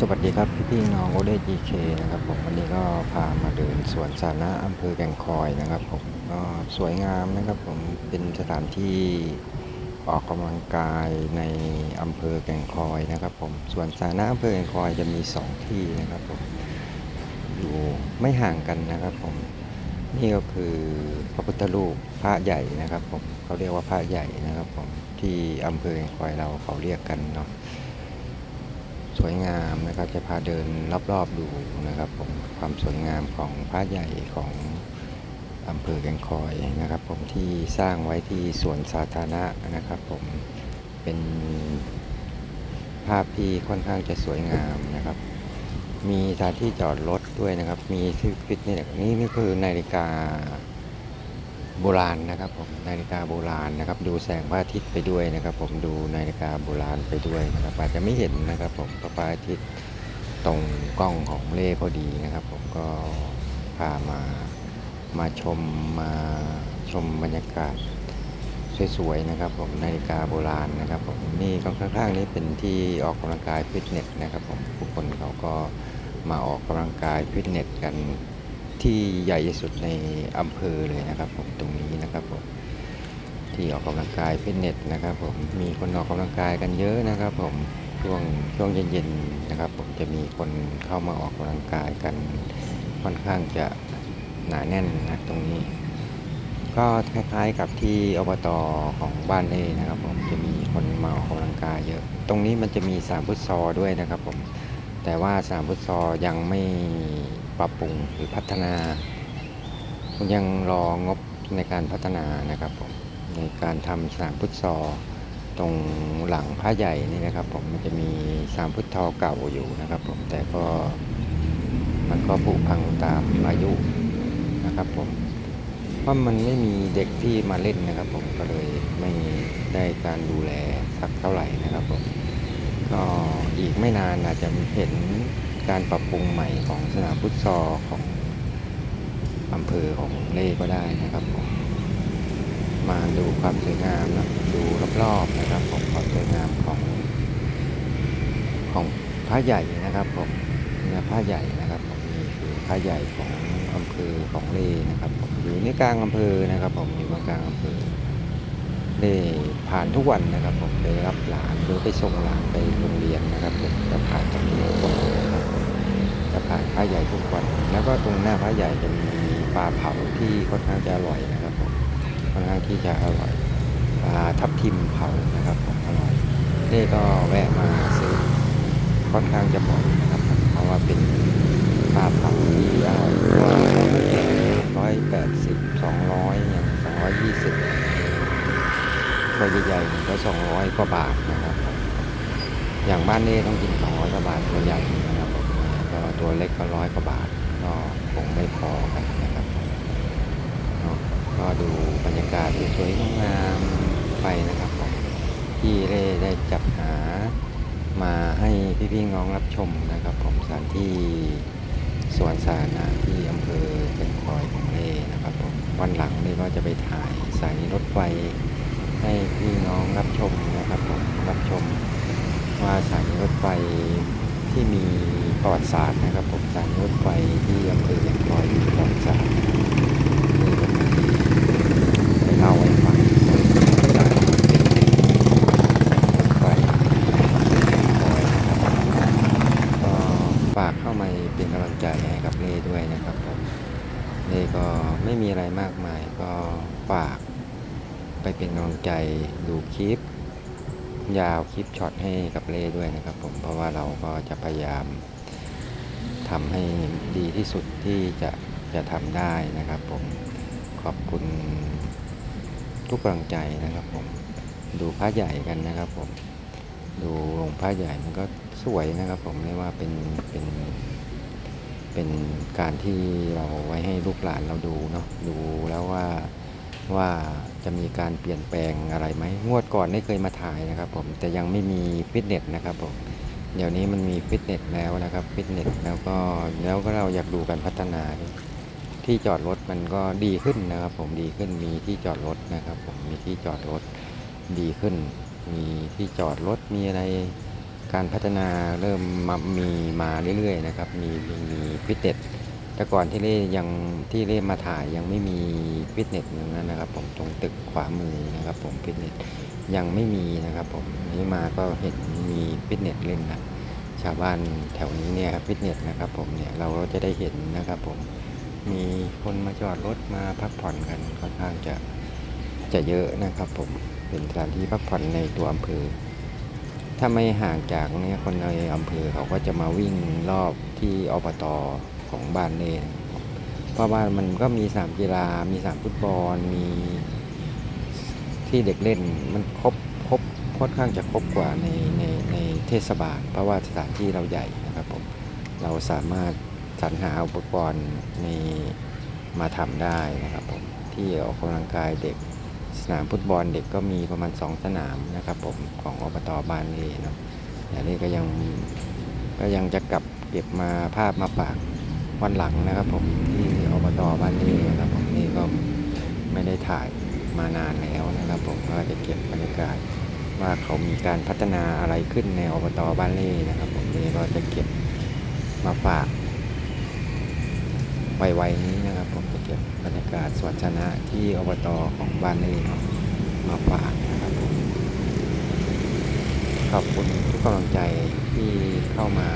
สวัสดีครับพี่พี่น้องโอเดจีเคนะครับผมวันนี้ก็พามาเดินสวนสาธารณะอำเภอแก่งคอยนะครับผมก็สวยงามนะครับผมเป็นสถานที่ออกกำลังกายในอำเภอแก่งคอยนะครับผมสวนสาธารณะอำเภอแก่งคอยจะมีสองที่นะครับผมอยู่ไม่ห่างกันนะครับผมนี่ก็คือพระพุทธรูปพระใหญ่นะครับผมเขาเรียกว่าพระใหญ่นะครับผมที่อำเภอแก่งคอยเราเขาเรียกกันเนาะ สวยงามนะครับ จะพาเดินรอบๆดูนะครับผมความสวยงามของพระใหญ่ของอำเภอแก่งคอยนะครับ ผมที่สร้างไว้ที่สวนสาธารณะนะครับ ผมเป็นภาพที่ค่อนข้างจะสวยงามนะครับ มีสถานที่จอดรถด้วยนะครับ มีที่ฟิตเนสนี่นี่คือนาฬิกา โบราณนะครับผมนาฬิกาโบราณนะครับ ดูแสงพระอาทิตย์ไปด้วยนะครับ ผมดูนาฬิกาโบราณไปด้วยนะครับอาจจะไม่เห็นนะครับ ผมพระอาทิตย์ตรงกล้องของเล่พอดีนะครับ ผมก็พามามาชมมาชมบรรยากาศสวยๆนะครับ ผมนาฬิกาโบราณนะครับ ผมนี่ข้างๆนี้เป็นที่ออกกำลังกายฟิตเนสนะครับ ผมผู้คนเขาก็มาออกกำลังกายฟิตเนสกัน ที่ใหญ่ที่สุดในอำเภอเลยนะครับผมตรงนี้นะครับผมที่ออกกำลังกายฟิตเนสนะครับผมมีคนออกกำลังกายกันเยอะนะครับผมช่วงช่วงเย็นๆนะครับ ผมจะมีคนเข้ามาออกกำลังกายกันค่อนข้างจะหนาแน่นนะตรงนี้ ก็คล้ายๆกับที่อบตของบ้านเล่นะครับ ผมจะมีคนมาออกกำลังกายเยอะ ตรงนี้มันจะมีสามฟุตซอด้วยนะครับ ผมแต่ว่าสามฟุตซอยังไม่ ปรับปรุงหรือพัฒนายังรองบในการพัฒนานะครับผมในการทำสนามฟุตซอลตรงหลังพระใหญ่นี่นะครับ ผมมันจะมีสนามฟุตซอเก่าอยู่นะครับ ผมแต่ก็มันก็ผุพังตามอายุนะครับผมเพราะมันไม่มีเด็กที่มาเล่นนะครับ ผมก็เลยไม่ได้การดูแลสักเท่าไหร่นะครับผมก็อีกไม่นานอาจจะเห็น การปรับปรุงใหม่ของสนามฟุตซอลของอำเภอของเล่ก็ได้นะครับผมมาดูความสวยงามนะดูรอบๆนะครับผมความสวยงามของของพระใหญ่นะครับผมเนี่ยพระใหญ่นะครับผมนี่คือพระใหญ่ของอำเภอของเล่นะครับผมอยู่ในกลางอำเภอนะครับผมอยู่กลางอำเภอเล่ผ่านทุกวันนะครับผมไปรับหลานหรือไปส่งหลานไปโรงเรียนนะครับผมจะผ่านตรงนี้ จะผ่านพระใหญ่ทุกวัน แล้วก็ตรงหน้าพระใหญ่จะมีปลาเผาที่ค่อนข้างจะอร่อยนะครับผมค่อนข้างที่จะอร่อยปลาทับทิมเผานะครับผมอร่อยเล่ก็แวะมาซื้อค่อนข้างจะบ่อยนะครับ เพราะว่าเป็นปลาเผาที่อร่อยตัวร้อยแปดสิบสองร้อยอย่างสองร้อยยี่สิบตัวใหญ่ๆก็สองร้อยกว่าบาทนะครับ อย่างบ้านเล่ต้องกินสองร้อยกว่าบาทตัวใหญ่นะครับผมก็ตัว เล็กก็ร้อยกว่าบาทก็คงไม่พอกันนะครับเนาะก็ดูบรรยากาศสวยงามไปนะครับผมที่ได้ได้จัดหามาให้พี่ๆน้องรับชมนะครับ ผมสถานที่สวนสาธารณะที่อำเภอเป็นคอยของเล่นะครับผมวันหลังนี่ก็จะไปถ่ายสานีรถไฟให้พี่น้องรับชมนะครับผมรับชมว่าสานีรถไฟที่มี ประวัติศาสตร์นะครับ ผมสถานีรถไฟที่อำเภอแก่งคอยมีประวัติศาสตร์นี่ก็มีไปเล่าให้ฟังประวัติศาสตร์มันเป็นรถไฟแก่งคอยนะครับก็ฝากเข้ามาเป็นกำลังใจให้กับเล่ด้วยนะครับผมเล่ก็ไม่มีอะไรมากมายก็ฝากไปเป็นกำลังใจดูคลิปยาวคลิปช็อตให้กับเล่ด้วยนะครับผมเพราะว่าเราก็จะพยายาม ทำให้ดีที่สุดที่จะจะทำได้นะครับผมขอบคุณทุกกำลังใจนะครับผมดูพระใหญ่กันนะครับผมดูองค์พระใหญ่มันก็สวยนะครับ ผมเรียกว่าเป็นเป็นเป็นการที่เราไว้ให้ลูกหลานเราดูเนาะดูแล้วว่าว่าจะมีการเปลี่ยนแปลงอะไรไหมงวดก่อนได้เคยมาถ่ายนะครับ ผมแต่ยังไม่มีฟิตเนสนะครับผม เดี๋ยวนี้มันมีฟิตเนสแล้วนะครับฟิตเนสแล้วก็แล้วก็เราอยากดูการพัฒนาที่จอดรถมันก็ดีขึ้นนะครับ ผมดีขึ้นมีที่จอดรถนะครับ ผมมีที่จอดรถดีขึ้น มีที่จอดรถมีอะไรการพัฒนาเริ่มมามีมาเรื่อยๆนะครับ มีมีมีฟิตเนส แต่ก่อนที่เล่ยังที่เล่มาถ่ายยังไม่มีฟิตเนสอย่างนั้นนะครับ ผมตรงตึกขวามือนะครับ ผมฟิตเนสยังไม่มีนะครับ ผมนี้มาก็เห็นมีฟิตเนสเล่นนะชาวบ้านแถวนี้เนี่ยครับฟิตเนสนะครับ ผมเนี่ยเราก็จะได้เห็นนะครับ ผมมีคนมาจอดรถมาพักผ่อนกันค่อนข้างจะจะเยอะนะครับ ผมเป็นสถานที่พักผ่อนในตัวอำเภอถ้าไม่ห่างจากเนี่ยคนในอำเภอเขาก็จะมาวิ่งรอบที่อบต ของบ้านเน่นเพราะว่ามันก็มีสนามกีฬา มีสนามฟุตบอล มีที่เด็กเล่นมันครบครบค่อนข้างจะครบกว่าในในในเทศบาล เพราะว่าสถานที่เราใหญ่นะครับผมเราสามารถสรรหาอุปกรณ์ในมาทำได้นะครับผมที่ออกกำลังกายเด็กสนามฟุตบอลเด็กก็มีประมาณ 2 สนามนะครับผมของอบตบ้านเล่เนาะอย่างนี้ก็ยังก็ยังจะกลับเก็บมาภาพมาฝาก วันหลังนะครับผมที่อบตบ้านเล่นะครับผมนี่ก็ไม่ได้ถ่ายมานานแล้วนะครับผมก็จะเก็บบรรยากาศว่าเขามีการพัฒนาอะไรขึ้นในอบตบ้านเล่นะครับ ผมนี่ก็จะเก็บมาฝากไวๆนี้นะครับ ผมจะเก็บบรรยากาศสวนชนะที่อบตของบ้านเล่ครับมาฝากนะครับผมขอบคุณทุกกำลังใจที่เข้ามา